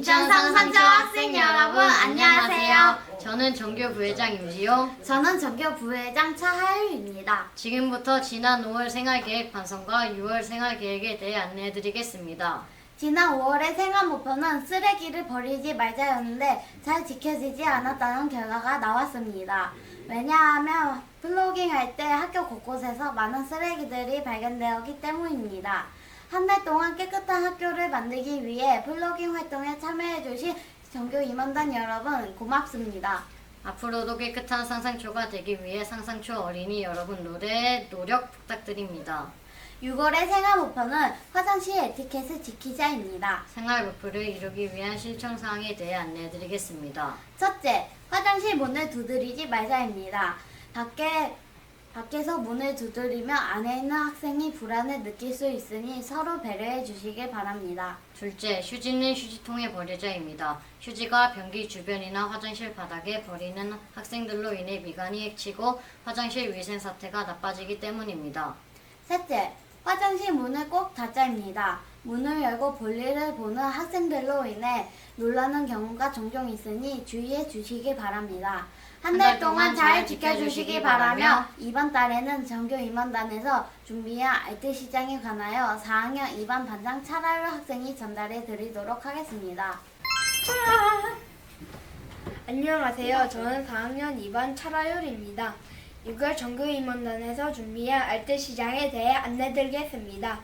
인천성 선초학생 여러분 안녕하세요. 저는 정교 부회장 임지용. 저는 정교 부회장 차하율입니다. 지금부터 지난 5월 생활계획 반성과 6월 생활계획에 대해 안내해드리겠습니다. 지난 5월의 생활 목표는 쓰레기를 버리지 말자였는데 잘 지켜지지 않았다는 결과가 나왔습니다. 왜냐하면 플로깅 할 때 학교 곳곳에서 많은 쓰레기들이 발견되었기 때문입니다. 한 달 동안 깨끗한 학교를 만들기 위해 플로깅 활동에 참여해주신 전교 임원단 여러분 고맙습니다. 앞으로도 깨끗한 상상초가 되기 위해 상상초 어린이 여러분 노래 노력 부탁드립니다. 6월의 생활 목표는 화장실 에티켓을 지키자입니다. 생활 목표를 이루기 위한 실천사항에 대해 안내해드리겠습니다. 첫째, 화장실 문을 두드리지 말자입니다. 밖에 밖에서 문을 두드리면 안에 있는 학생이 불안을 느낄 수 있으니 서로 배려해 주시길 바랍니다. 둘째, 휴지는 휴지통에 버리자입니다. 휴지가 변기 주변이나 화장실 바닥에 버리는 학생들로 인해 미간이 해치고 화장실 위생 사태가 나빠지기 때문입니다. 셋째, 화장실 문을 꼭 닫자입니다. 문을 열고 볼일을 보는 학생들로 인해 놀라는 경우가 종종 있으니 주의해 주시기 바랍니다. 한 달 동안 잘 지켜주시기 바라며 이번 달에는 전교 임원단에서 준비한 알뜰 시장에 관하여 4학년 2반 반장 차라유 학생이 전달해 드리도록 하겠습니다. 안녕하세요. 저는 4학년 2반 차라율입니다. 6월 정규임원단에서 준비한 알뜰시장에 대해 안내드리겠습니다.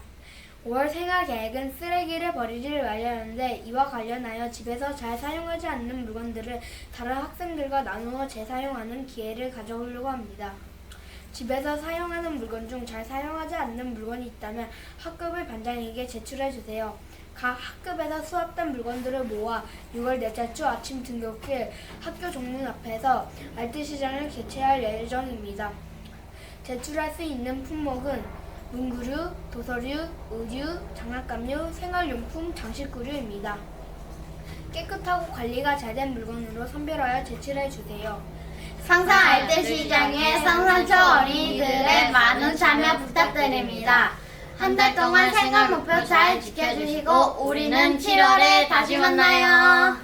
5월 생활 계획은 쓰레기를 버리지를 말자는데 이와 관련하여 집에서 잘 사용하지 않는 물건들을 다른 학생들과 나누어 재사용하는 기회를 가져보려고 합니다. 집에서 사용하는 물건 중 잘 사용하지 않는 물건이 있다면 학급을 반장에게 제출해 주세요. 각 학급에서 수합된 물건들을 모아 6월 넷째 주 아침 등교길 학교 정문 앞에서 알뜰시장을 개최할 예정입니다. 제출할 수 있는 품목은 문구류, 도서류, 의류, 장난감류, 생활용품, 장식구류입니다. 깨끗하고 관리가 잘 된 물건으로 선별하여 제출해 주세요. 상상 알뜰 시장에 상상초 어린이들의 많은 참여 부탁드립니다. 한 달 동안 생활 목표 잘 지켜주시고 우리는 7월에 다시 만나요.